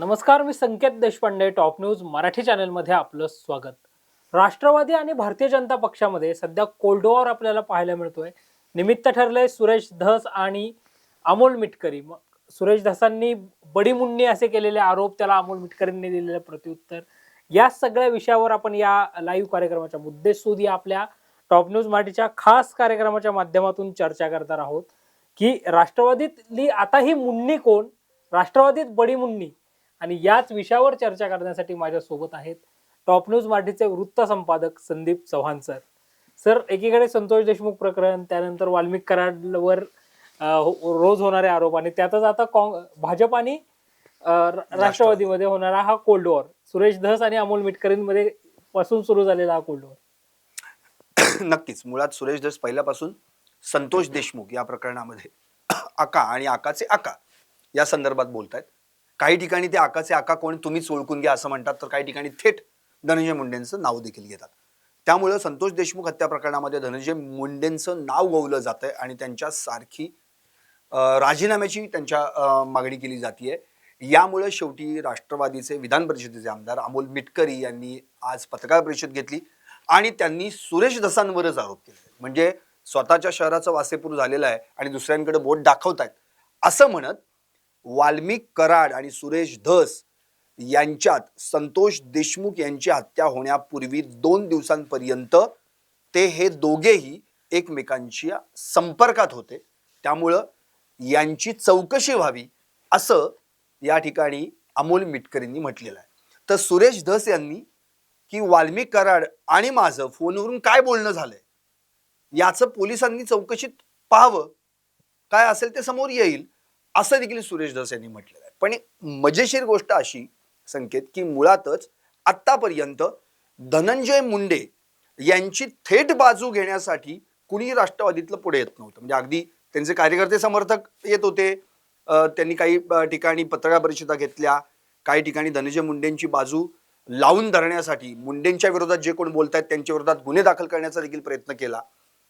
नमस्कार मी Sanket Deshpande top news Marathi चॅनलमध्ये आपलं स्वागत. राष्ट्रवादी आणि भारतीय जनता पक्षामध्ये सध्या कोल्ड आपल्याला पाहायला मिळतोय. निमित्त ठरलंय सुरेश धस आणि अमोल मिटकरी. मग सुरेश धसांनी बडी मुन्नी असे केलेले आरोप त्याला अमोल मिटकरींनी दिलेलं प्रत्युत्तर. या सगळ्या विषयावर आपण या लाईव्ह कार्यक्रमाच्या मुद्देसूद या आपल्या टॉप न्यूज मराठीच्या खास कार्यक्रमाच्या माध्यमातून चर्चा करणार आहोत. की राष्ट्रवादीतली आता ही मुन्नी कोण? राष्ट्रवादीत बडी मुन्नी आणि याच विषयावर चर्चा करण्यासाठी माझ्या सोबत आहेत टॉप न्यूज मराठीचे वृत्त संपादक संदीप चव्हाण सर. सर एकीकडे संतोष देशमुख प्रकरण त्यानंतर वाल्मिक कराडवर हो- रोज होणारे आरोप आणि त्यातच आता काँग- भाजप आणि राष्ट्रवादीमध्ये होणारा हा कोल्ड वॉर. सुरेश धस आणि अमोल मिटकरींमध्ये पासून सुरू झालेला हा कोल्ड वॉर. नक्कीच. मुळात सुरेश धस पहिल्यापासून संतोष देशमुख या प्रकरणामध्ये आका आणि आकाचे आका या संदर्भात बोलतायत. काही ठिकाणी ते आकाचे आका कोण तुम्हीच ओळखून घ्या असं म्हणतात तर काही ठिकाणी थेट धनंजय मुंडेंचं नाव देखील घेतात. त्यामुळं संतोष देशमुख हत्या प्रकरणामध्ये धनंजय मुंडेंचं नाव गवलं जातं आहे आणि त्यांच्या सारखी राजीनाम्याची त्यांच्या मागणी केली जाते यामुळे शेवटी राष्ट्रवादीचे विधान परिषदेचे आमदार अमोल मिटकरी यांनी आज पत्रकार परिषद घेतली आणि त्यांनी सुरेश धसांवरच आरोप केले म्हणजे स्वतःच्या शहराचं वासेपूर झालेलं आहे आणि दुसऱ्यांकडे बोट दाखवतायत. असं म्हणत वाल्मिक कराड आणि सुरेश धस यांच्यात संतोष देशमुख यांची हत्या होण्यापूर्वी दोन दिवसांपर्यंत ते हे दोघेही एकमेकांच्या संपर्कात होते. त्यामुळं यांची चौकशी व्हावी असं या ठिकाणी अमोल मिटकरींनी म्हटलेलं आहे. तर सुरेश धस यांनी की वाल्मिक कराड आणि माझं फोनवरून काय बोलणं झालंय? याचं पोलिसांनी चौकशीत पाहावं. काय असेल ते समोर येईल. असं देखील सुरेश धस यांनी म्हटलेलं आहे. पण मजेशीर गोष्ट अशी संकेत की मुळातच आत्तापर्यंत धनंजय मुंडे यांची थेट बाजू घेण्यासाठी कुणी राष्ट्रवादीतलं पुढे येत नव्हतं. म्हणजे अगदी त्यांचे कार्यकर्ते समर्थक येत होते. त्यांनी काही ठिकाणी पत्रकार परिषदा घेतल्या. काही ठिकाणी धनंजय मुंडेंची बाजू लावून धरण्यासाठी मुंडेंच्या विरोधात जे कोण बोलतायत त्यांच्या विरोधात गुन्हे दाखल करण्याचा देखील प्रयत्न केला.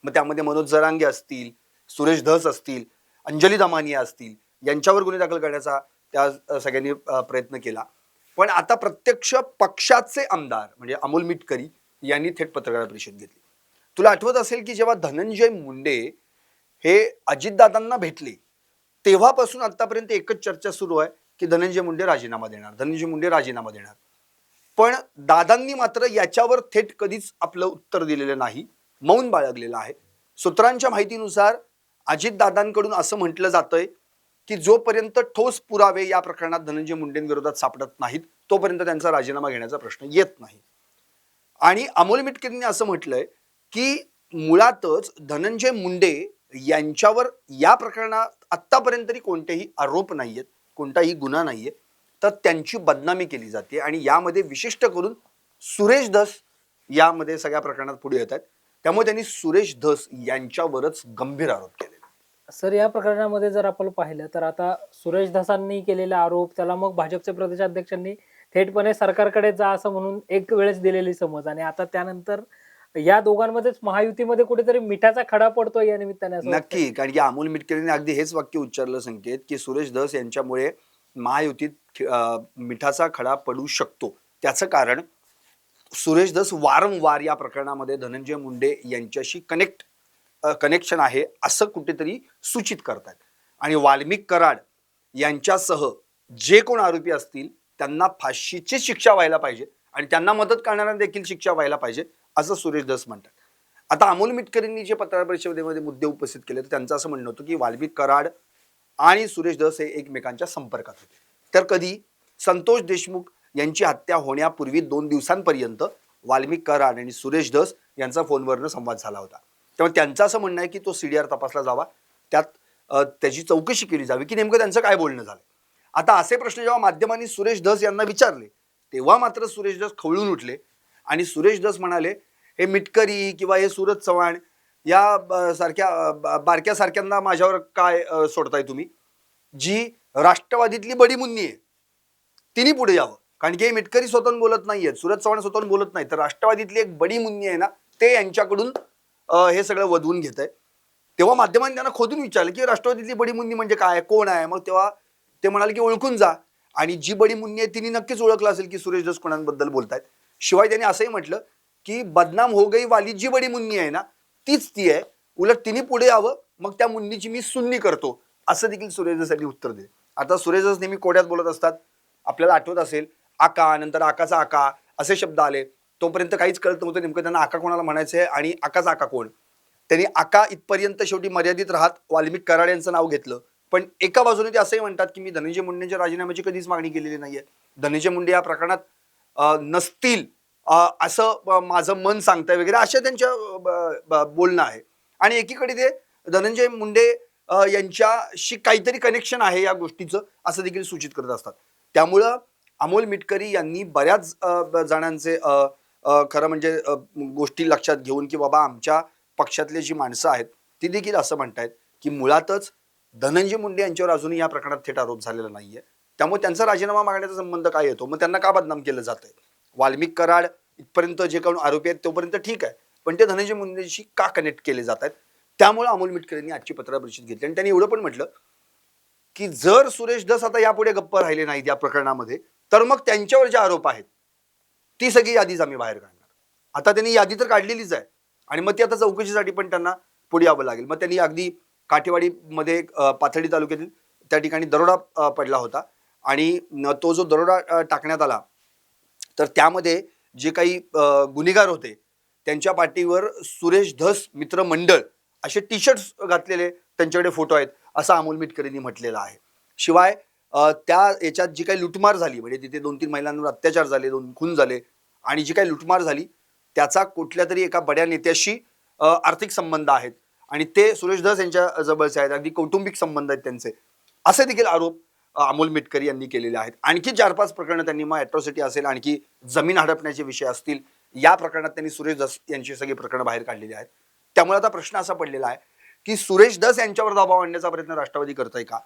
मग त्यामध्ये मनोज जरांगे असतील सुरेश धस असतील अंजली दमानिया असतील यांच्यावर गुन्हे दाखल करण्याचा त्या सगळ्यांनी प्रयत्न केला. पण आता प्रत्यक्ष पक्षाचे आमदार म्हणजे अमोल मिटकरी यांनी थेट पत्रकार परिषद घेतली. तुला आठवत असेल की जेव्हा धनंजय मुंडे हे अजितदादांना भेटले तेव्हापासून आतापर्यंत एकच चर्चा सुरू आहे की धनंजय मुंडे राजीनामा देणार धनंजय मुंडे राजीनामा देणार. पण दादांनी मात्र याच्यावर थेट कधीच आपलं उत्तर दिलेलं नाही मौन बाळगलेलं आहे. सूत्रांच्या माहितीनुसार अजितदादांकडून असं म्हटलं जातंय की जोपर्यंत ठोस पुरावे या प्रकरणात धनंजय मुंडेंविरोधात सापडत नाहीत तोपर्यंत त्यांचा राजीनामा घेण्याचा प्रश्न येत नाही. आणि अमोल मिटकरींनी असं म्हटलंय की मुळातच धनंजय मुंडे यांच्यावर या प्रकरणात आत्तापर्यंत तरी कोणतेही आरोप नाही आहेत कोणताही गुन्हा नाही आहे तर त्यांची बदनामी केली जाते आणि यामध्ये विशिष्ट करून सुरेश धस यामध्ये सगळ्या प्रकरणात पुढे येत आहेत. त्यामुळे त्यांनी सुरेश धस यांच्यावरच गंभीर आरोप केले. सर या प्रकरणामध्ये जर आपण पाहिलं तर आता सुरेश धसांनी केलेला आरोप त्याला मग भाजपचे प्रदेशाध्यक्षांनी थेटपणे सरकारकडे जा असं म्हणून एक वेळेस दिलेली समज. आणि आता त्यानंतर या दोघांमध्येच महायुतीमध्ये कुठेतरी मिठाचा खडा पडतोय या निमित्ताने नक्की कारण की अमोल मिटकरीने अगदी हेच वाक्य उच्चारलं संकेत की सुरेश धस यांच्यामुळे महायुतीत मिठाचा खडा पडू शकतो. त्याचं कारण सुरेश धस वारंवार या प्रकरणामध्ये धनंजय मुंडे यांच्याशी कनेक्ट कनेक्शन आहे असं कुठेतरी सूचित करतात आणि वाल्मिक कराड यांच्यासह जे कोण आरोपी असतील त्यांना फाशीची शिक्षा व्हायला पाहिजे आणि त्यांना मदत करणाऱ्यांना देखील शिक्षा व्हायला पाहिजे असं सुरेश दस म्हणतात. आता अमोल मिटकरींनी जे पत्रकार परिषदेमध्ये मुद्दे उपस्थित केले तर त्यांचं असं म्हणणं होतं की वाल्मिक कराड आणि सुरेश दस हे एकमेकांच्या संपर्कात होते. तर कधी संतोष देशमुख यांची हत्या होण्यापूर्वी दोन दिवसांपर्यंत वाल्मिक कराड आणि सुरेश दस यांचा फोनवरनं संवाद झाला होता. त्यामुळे त्यांचं असं म्हणणं आहे की तो सी डी आर तपासला जावा. त्यात त्याची चौकशी केली जावी की नेमकं त्यांचं काय बोलणं झालं आता असे प्रश्न जेव्हा माध्यमांनी सुरेश धस यांना विचारले तेव्हा मात्र सुरेश धस खवळून उठले आणि सुरेश धस म्हणाले हे मिटकरी किंवा हे सूरज चव्हाण या सारख्या बारक्यासारख्यांना बारक्या सारख्यांना माझ्यावर काय सोडताय तुम्ही? जी राष्ट्रवादीतली बडी मुन्नी आहे तिने पुढे यावं. कारण की हे मिटकरी स्वतःहून बोलत नाही आहेत सूरज चव्हाण स्वतःहून बोलत नाही तर राष्ट्रवादीतली एक बडी मुन्नी आहे ना ते यांच्याकडून हे सगळं वधवून घेत आहे तेव्हा माध्यमांनी त्यांना खोदून विचारलं की राष्ट्रवादीतली बडी मुन्नी म्हणजे काय? कोण आहे? मग तेव्हा ते म्हणाले की ओळखून जा. आणि जी बडी मुन्नी आहे तिने नक्कीच ओळखलं असेल की सुरेश धस कोणाबद्दल बोलतायत. शिवाय त्यांनी असंही म्हटलं की बदनाम हो गई वाली जी बडी मुन्नी आहे ना तीच ती आहे. उलट तिने पुढे यावं मग त्या मुन्नीची मी सुन्नी करतो. असं देखील सुरेश उत्तर दिले. आता सुरेश नेहमी कोड्यात बोलत असतात. आपल्याला आठवत असेल आका नंतर आकाचा आका असे शब्द आले. तोपर्यंत काहीच कळत नव्हतं नेमकं त्यांना आका कोणाला म्हणायचं आहे आणि आकाचा आका कोण? त्यांनी आका इथपर्यंत शेवटी मर्यादित राहत वाल्मिक कराड यांचं नाव घेतलं. पण एका बाजूने ते असंही म्हणतात की मी धनंजय मुंडेंच्या राजीनाम्याची कधीच मागणी केलेली नाहीये. धनंजय मुंडे या प्रकरणात नसतील असं माझं मन सांगतंय वगैरे अशा त्यांच्या ब- ब- बोलणं आहे. आणि एकीकडे ते धनंजय मुंडे यांच्याशी काहीतरी कनेक्शन आहे या गोष्टीचं असं देखील सूचित करत असतात. त्यामुळं अमोल मिटकरी यांनी बऱ्याच जणांचे खरं म्हणजे गोष्टी लक्षात घेऊन की बाबा आमच्या पक्षातले जी माणसं आहेत ती देखील असं म्हणतायत की मुळातच धनंजय मुंडे यांच्यावर अजूनही या प्रकरणात थेट आरोप झालेला नाहीये. त्यामुळे त्यांचा राजीनामा मागण्याचा संबंध काय येतो? मग त्यांना का बदनाम केलं जातंय? वाल्मिक कराड इथपर्यंत जे काही आरोपी आहेत तोपर्यंत ठीक आहे पण ते धनंजय मुंडेशी का कनेक्ट केले जात आहेत त्यामुळे अमोल मिटकर यांनी आजची पत्रकार परिषद घेतली. आणि त्यांनी एवढं पण म्हटलं की जर सुरेश धस आता यापुढे गप्प राहिले नाहीत या प्रकरणामध्ये तर मग त्यांच्यावर जे आरोप आहेत ती सगळी यादीच आम्ही बाहेर काढणार. आता त्यांनी यादी तर काढलेलीच आहे. आणि मग ती आता चौकशीसाठी पण त्यांना पुढे यावं लागेल. मग त्यांनी अगदी काठेवाडीमध्ये पाथर्डी तालुक्यातील त्या ठिकाणी दरोडा पडला होता. आणि न- तो जो दरोडा टाकण्यात आला तर त्यामध्ये जे काही गुन्हेगार होते त्यांच्या पाठीवर सुरेश धस मित्र मंडळ असे टी शर्ट्स घातलेले त्यांच्याकडे फोटो आहेत असं अमोल मिटकरींनी म्हटलेलं आहे. शिवाय त्या याच्यात जी काही लुटमार झाली म्हणजे तिथे दोन तीन महिलांवर अत्याचार झाले दोन खून झाले आणि जी काही लुटमार झाली त्याचा कुठल्या तरी एका बड्या नेत्याशी आर्थिक संबंध आहेत आणि ते सुरेश धस यांच्या जवळचे आहेत अगदी कौटुंबिक संबंध आहेत त्यांचे. असे देखील आरोप अमोल मिटकरी यांनी केलेले आहेत. आणखी चार पाच प्रकरणं त्यांनी मग अॅट्रॉसिटी असेल आणखी जमीन हडपण्याचे विषय असतील या प्रकरणात त्यांनी सुरेश दस यांची सगळी प्रकरणं बाहेर काढलेली आहेत. त्यामुळे आता प्रश्न असा पडलेला आहे की सुरेश दस यांच्यावर दबाव आणण्याचा प्रयत्न राष्ट्रवादी करतोय का?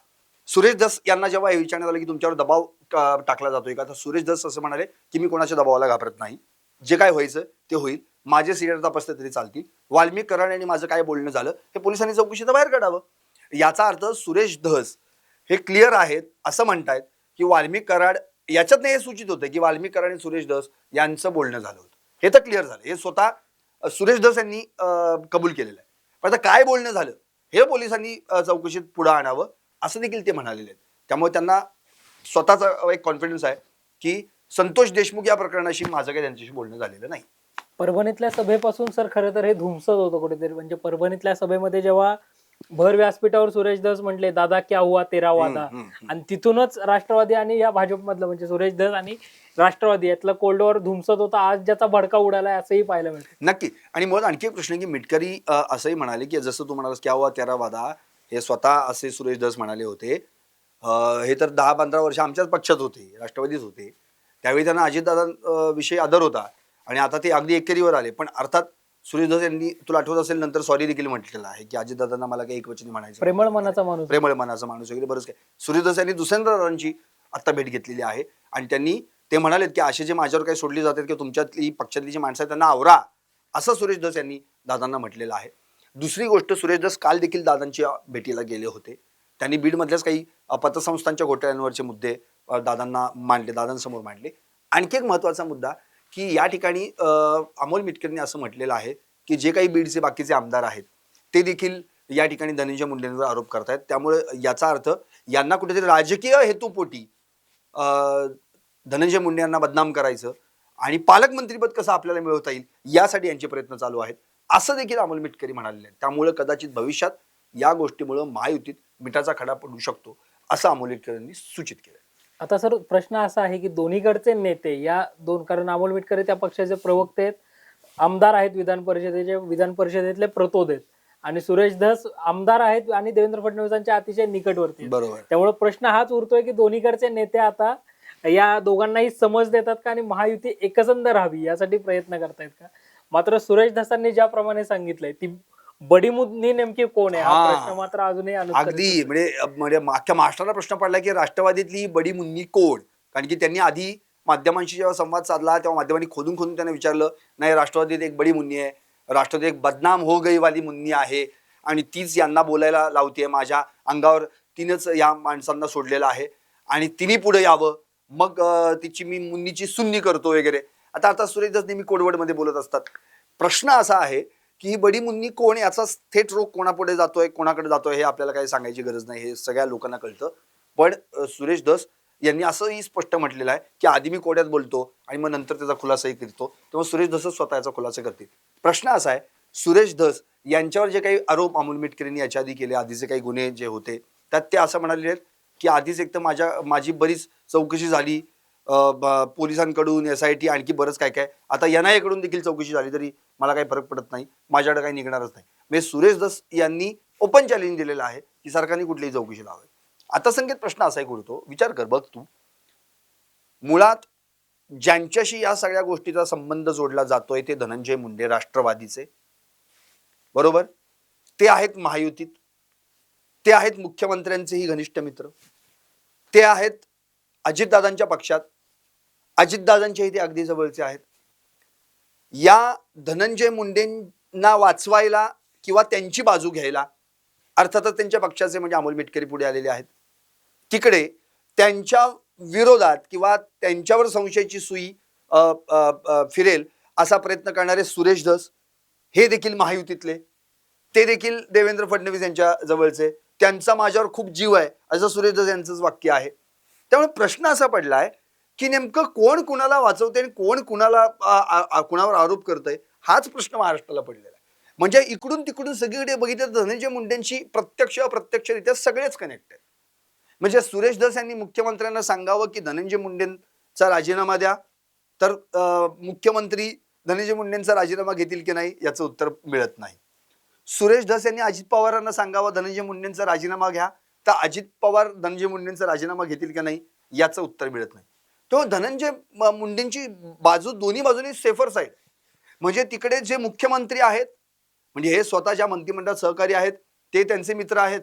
सुरेश दस यांना जेव्हा हे विचारण्यात आलं की तुमच्यावर दबाव टाकला जातोय का? तर सुरेश दस असं म्हणाले की मी कोणाच्या दबावाला घाबरत नाही. जे काय व्हायचं ते होईल. माझे सिरियर तपासले तरी चालतील. वाल्मिक कराड यांनी माझं काय बोलणं झालं हे पोलिसांनी चौकशीत बाहेर काढावं. याचा अर्थ सुरेश धस हे क्लिअर आहेत असं म्हणतायत की वाल्मिक कराड याच्यात हे सूचित होतं की वाल्मिक कराड आणि सुरेश धस यांचं बोलणं झालं होतं. हे तर क्लिअर झालं. हे स्वतः सुरेश धस यांनी कबूल केलेलं आहे. पण आता काय बोलणं झालं हे पोलिसांनी चौकशीत पुढं आणावं. असं देखील ते म्हणालेले आहेत. त्यामुळे त्यांना स्वतःचा एक कॉन्फिडन्स आहे की संतोष देशमुख या प्रकरणाशी माझं काही त्यांच्याशी बोलणं झालेलं नाही. परभणीतल्या सभेपासून सर खरं तर हे धुमसत होतं कुठेतरी. म्हणजे परभणीतल्या सभेमध्ये जेव्हा भर व्यासपीठावर सुरेश धस म्हटले दादा क्या हुआ तेरा वादा. आणि तिथूनच राष्ट्रवादी आणि या भाजपमधलं म्हणजे सुरेश धस आणि राष्ट्रवादी यातलं कोल्ड वॉर धुमसत होता. आज ज्याचा भडका उडालाय असंही पाहायला मिळतं. नक्की. आणि मुळात आणखी एक प्रश्न की मिटकरी असंही म्हणाले की जसं तू म्हणालास क्या हुआ तेरा वादा हे स्वतः असे सुरेश धस म्हणाले होते. अ, हे तर दहा पंधरा वर्ष आमच्याच पक्षात होते राष्ट्रवादीच होते. त्यावेळी त्यांना अजितदादा विषयी आदर होता आणि आता ते अगदी एकेरीवर आले. पण अर्थात सुरेश धस यांनी तुला आठवत असेल नंतर सॉरी देखील म्हटलेलं आहे की अजितदादांना मला काही एकवचनी म्हणायचं प्रेमळ मनाचा माणूस. प्रेमळ मनाचा माणूस वगैरे बरंच काय. सूर्यदास यांनी दुसऱ्यांदारांची आता भेट घेतलेली आहे आणि त्यांनी ते म्हणालेत की असे जे माझ्यावर काही सोडली जातात की तुमच्यातली पक्षातली जी माणसं आहेत त्यांना आवरा असं सुरेश दस यांनी दादांना म्हटलेलं आहे. दुसरी गोष्ट सुरेश काल देखील दादांच्या भेटीला गेले होते. त्यांनी बीडमधल्याच काही पतसंस्थांच्या घोटाळ्यांवरचे मुद्दे दादांना मांडले दादांसमोर मांडले. आणखी एक महत्त्वाचा मुद्दा की या ठिकाणी अमोल मिटकरने असं म्हटलेलं आहे की जे काही बीडचे बाकीचे आमदार आहेत ते देखील या ठिकाणी धनंजय मुंडेंवर आरोप करतायत. त्यामुळे याचा अर्थ यांना कुठेतरी राजकीय हेतूपोटी धनंजय मुंडे यांना बदनाम करायचं आणि पालकमंत्रीपद कसं आपल्याला मिळवता येईल यासाठी यांचे प्रयत्न चालू आहेत. असं देखील अमोल मिटकरी म्हणालेले आहेत त्यामुळे कदाचित भविष्यात या गोष्टीमुळे महायुतीत मिठाचा खडा पडू शकतो असं अमोल मिटकरांनी सूचित केलं. आता सर प्रश्न असा आहे की दोन्हीकडचे नेते या दोन कारण अमोल मिटकरी त्या पक्षाचे प्रवक्ते आहेत आमदार आहेत विधान परिषदेचे विधान परिषदेतले प्रतोद आहेत आणि सुरेश धस आमदार आहेत आणि देवेंद्र फडणवीसांच्या अतिशय निकटवर्ती. बरोबर. त्यामुळे प्रश्न हाच उरतोय की दोन्हीकडचे नेते आता या दोघांनाही समज देतात का आणि महायुती एकसंध राहावी यासाठी प्रयत्न करतायत का? मात्र सुरेश धसांनी ज्याप्रमाणे सांगितलंय ती बडी मुद्नी नेमकी कोण आहे? हा हा. प्रश्न मात्र अजूनही अनुत्तरित अगदी. आहे. म्हणजे म्हणजे अख्ख्या महाराष्ट्राला प्रश्न पडला की राष्ट्रवादीतली बडी मुन्नी कोण? कारण की त्यांनी आधी माध्यमांशी जेव्हा संवाद साधला तेव्हा माध्यमांनी खोदून खोदून त्यांना विचारलं नाही राष्ट्रवादीत एक बडी मुन्नी आहे. राष्ट्रवादीत एक बदनाम हो गई वाली मुन्नी आहे. आणि तीच यांना बोलायला लावते माझ्या अंगावर. तिनंच या माणसांना सोडलेलं आहे. आणि तिने पुढे यावं. मग अं, तिची मी मुन्नीची सुन्नी करतो वगैरे. आता आता सुरेशदास नेहमी कोडवडमध्ये बोलत असतात. प्रश्न असा आहे की ही बडी कोण याचा थेट रोग कोणापुढे जातोय कोणाकडे जातोय हे आपल्याला काही सांगायची गरज नाही हे सगळ्या लोकांना कळतं. पण सुरेश दस यांनी असंही स्पष्ट म्हटलेलं आहे की आधी मी कोड्यात बोलतो आणि मग नंतर त्याचा खुलासाही करतो तेव्हा सुरेश धसच स्वतःचा खुलासा करतील. प्रश्न असा आहे सुरेश धस यांच्यावर जे काही आरोप अमोल मिटकरींनी याच्या आधी केले आधीचे काही गुन्हे जे होते त्यात ते असं म्हणाले आहेत की आधीच एक तर माझ्या माझी बरीच चौकशी झाली पोलिसांकडून एस आय टी आणखी बरंच काय काय. आता एन आयकडून देखील चौकशी झाली तरी मला काही फरक पडत नाही. माझ्याकडे काही निघणारच नाही. म्हणजे सुरेश दस यांनी ओपन चॅलेंज दिलेलं आहे की सरकारने कुठलीही चौकशी लावावी. आता संकेत प्रश्न असाही करतो विचार कर बघ तू. मुळात ज्यांच्याशी या सगळ्या गोष्टीचा संबंध जोडला जातोय ते धनंजय मुंडे राष्ट्रवादीचे. बरोबर? ते आहेत महायुतीत. ते आहेत मुख्यमंत्र्यांचेही घनिष्ठ मित्र. ते आहेत अजितदादांच्या पक्षात. अजितदादांच्या ते अगदी जवळचे आहेत. या धनंजय मुंडेंना वाचवायला किंवा त्यांची बाजू घ्यायला अर्थातच त्यांच्या पक्षाचे म्हणजे अमोल मिटकरी पुढे आलेले आहेत. तिकडे त्यांच्या विरोधात किंवा त्यांच्यावर संशयाची सुई फिरेल असा प्रयत्न करणारे सुरेश धस हे देखील महायुतीतले. ते देखील देवेंद्र फडणवीस यांच्या जवळचे. त्यांचा माझ्यावर खूप जीव आहे असं सुरेश धस यांचंच वाक्य आहे. त्यामुळे प्रश्न असा पडलाय की नेमकं कोण कुणाला वाचवते आणि कोण कुणाला कुणावर आरोप करतंय हाच प्रश्न महाराष्ट्राला पडलेला आहे. म्हणजे इकडून तिकडून सगळीकडे बघितलं तर धनंजय मुंडेंशी प्रत्यक्ष अप्रत्यक्षरित्या सगळेच कनेक्ट आहेत. म्हणजे सुरेश धस यांनी मुख्यमंत्र्यांना सांगावं की धनंजय मुंडेंचा राजीनामा द्या तर मुख्यमंत्री धनंजय मुंडेंचा राजीनामा घेतील की नाही याचं उत्तर मिळत नाही. सुरेश धस यांनी अजित पवारांना सांगावं धनंजय मुंडेंचा राजीनामा घ्या तर अजित पवार धनंजय मुंडेंचा राजीनामा घेतील की नाही याचं उत्तर मिळत नाही. तो धनंजय मुंडेंची बाजू दोन्ही बाजूनी सेफर्स आहेत म्हणजे तिकडे जे मुख्यमंत्री आहेत म्हणजे हे स्वतःच्या मंत्रिमंडळात सहकारी आहेत ते त्यांचे मित्र आहेत.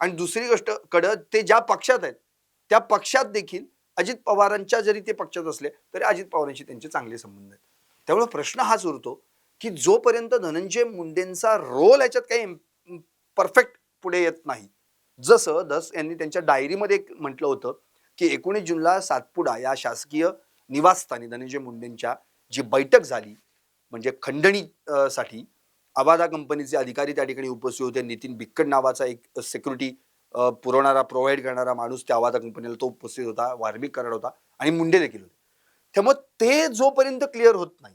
आणि दुसरी गोष्ट कडं ते ज्या पक्षात आहेत त्या पक्षात देखील अजित पवारांच्या जरी ते पक्षात असले तरी अजित पवारांशी त्यांचे चांगले संबंध आहेत. त्यामुळे प्रश्न हाच उरतो की जोपर्यंत धनंजय मुंडेंचा रोल याच्यात काही परफेक्ट पुढे येत नाही. जसं दस यांनी त्यांच्या डायरीमध्ये एक म्हटलं होतं की एकोणीस जूनला सातपुडा या शासकीय निवासस्थानी धनंजय मुंडेंच्या जी बैठक झाली म्हणजे खंडणी साठी अबादा कंपनीचे अधिकारी त्या ठिकाणी उपस्थित होते. नितीन बिक्कट नावाचा एक सिक्युरिटी पुरवणारा प्रोव्हाइड करणारा माणूस त्या अबादा कंपनीला तो उपस्थित होता वार्मिक कराड होता आणि मुंडे देखील होते. त्यामुळे ते जोपर्यंत क्लिअर होत नाही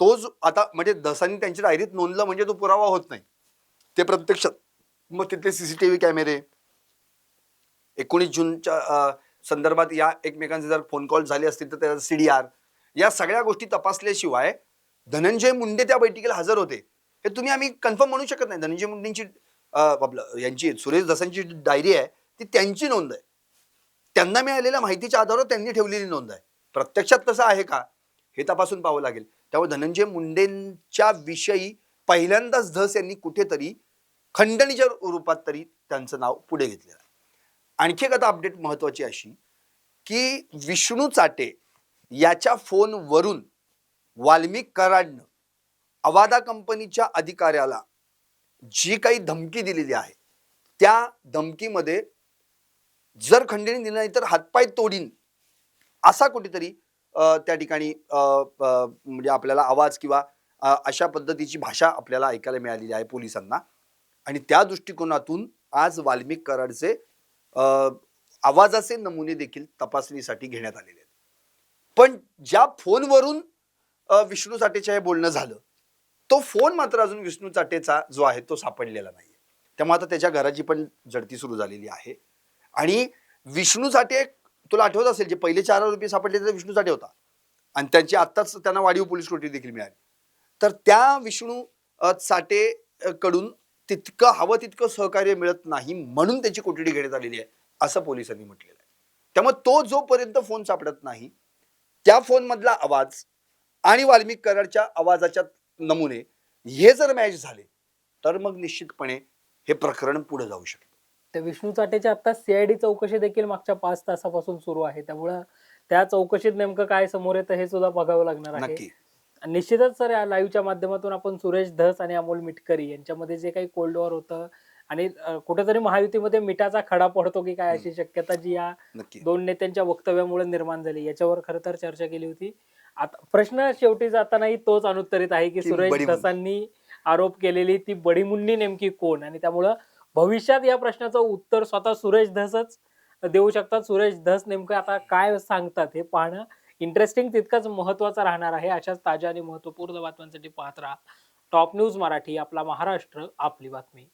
तो जो आता म्हणजे दसांनी त्यांच्या डायरीत नोंदलं म्हणजे तो पुरावा होत नाही. ते प्रत्यक्षात मग तिथले सीसीटीव्ही कॅमेरे एकोणीस जूनच्या संदर्भात या एकमेकांचे जर फोन कॉल झाले असतील तर त्याचा सीडीआर या सगळ्या गोष्टी तपासल्याशिवाय धनंजय मुंडे त्या बैठकीला हजर होते. हे तुम्ही आम्ही कन्फर्म म्हणू शकत नाही. धनंजय मुंडेंची आपलं यांची सुरेश दसांची डायरी आहे ती त्यांची नोंद आहे. त्यांना मिळालेल्या माहितीच्या आधारावर त्यांनी ठेवलेली नोंद आहे. प्रत्यक्षात तसं आहे का? हे तपासून पाहावं लागेल. त्यामुळे धनंजय मुंडेंच्या विषयी पहिल्यांदाच धस यांनी कुठेतरी खंडणीच्या रूपात तरी त्यांचं नाव पुढे घेतलेलं आहे. आणखी एक आता अपडेट महत्वाची अशी की विष्णू चाटे याच्या फोनवरून वाल्मिक कराडनं अवादा कंपनीच्या अधिकाऱ्याला जी काही धमकी दिलेली आहे त्या धमकीमध्ये जर खंडणी दिली नाही तर हातपाय तोडीन असा कुठेतरी त्या ठिकाणी म्हणजे आपल्याला आवाज किंवा अशा पद्धतीची भाषा आपल्याला ऐकायला मिळालेली आहे पोलिसांना. आणि त्या दृष्टिकोनातून आज वाल्मिक कराडचे आवाजाचे नमुने देखील तपासणीसाठी घेण्यात आलेले आहेत. पण ज्या फोनवरून विष्णू चाटेच्या हे बोलणं झालं तो फोन मात्र अजून विष्णू चाटेचा जो आहे तो सापडलेला नाही त्यामुळे आता त्याच्या घराची पण जडती सुरू झालेली आहे. आणि विष्णू चाटे तुला आठवत असेल जे पहिले चार रुपये सापडले ते विष्णू चाटे होता. आणि त्यांची आत्ताच त्यांना वाढीव पोलीस कोठडी देखील मिळाली. तर त्या विष्णू अ, चाटे कडून तितकं हवं तितकं सहकार्य मिळत नाही म्हणून त्याची कोठडी घेण्यात आलेली आहे असं पोलिसांनी म्हटलेलं आहे. त्यामुळे तो जोपर्यंत फोन सापडत नाही त्या फोन मधला आवाज आणि वाल्मिक कराडच्या आवाजाच्या नमुने हे जर मॅच झाले तर मग निश्चितपणे हे प्रकरण पुढे जाऊ शकतं. त्या विष्णू चाटेची आता सीआयडी चौकशी देखील मागच्या पाच तासापासून सुरू आहे. त्यामुळं त्या चौकशीत नेमकं काय समोर येतं हे सुद्धा बघावं लागणार आहे. निश्चितच सर या लाईव्हच्या माध्यमातून आपण सुरेश धस आणि अमोल मिटकरी यांच्यामध्ये जे काही कोल्ड वॉर होतं आणि कुठेतरी महायुतीमध्ये मिठाचा खडा पडतो की काय अशी शक्यता जी या दोन नेत्यांच्या वक्तव्यामुळे निर्माण झाली. याच्यावर खरं तर चर्चा केली होती. आता प्रश्न शेवटी जातानाही तोच अनुत्तरित आहे की सुरेश. धसांनी आरोप केलेली ती बडी मुन्नी नेमकी कोण? आणि त्यामुळं भविष्यात या प्रश्नाचं उत्तर स्वतः सुरेश धसच देऊ शकतात. सुरेश धस नेमकं आता काय सांगतात हे पाहणं. इंटरेस्टिंग तितकंच महत्वाचं राहणार आहे. अशाच ताज्या आणि महत्त्वपूर्ण बातम्यांसाठी पाहत राहा. टॉप न्यूज मराठी आपला महाराष्ट्र आपली बातमी.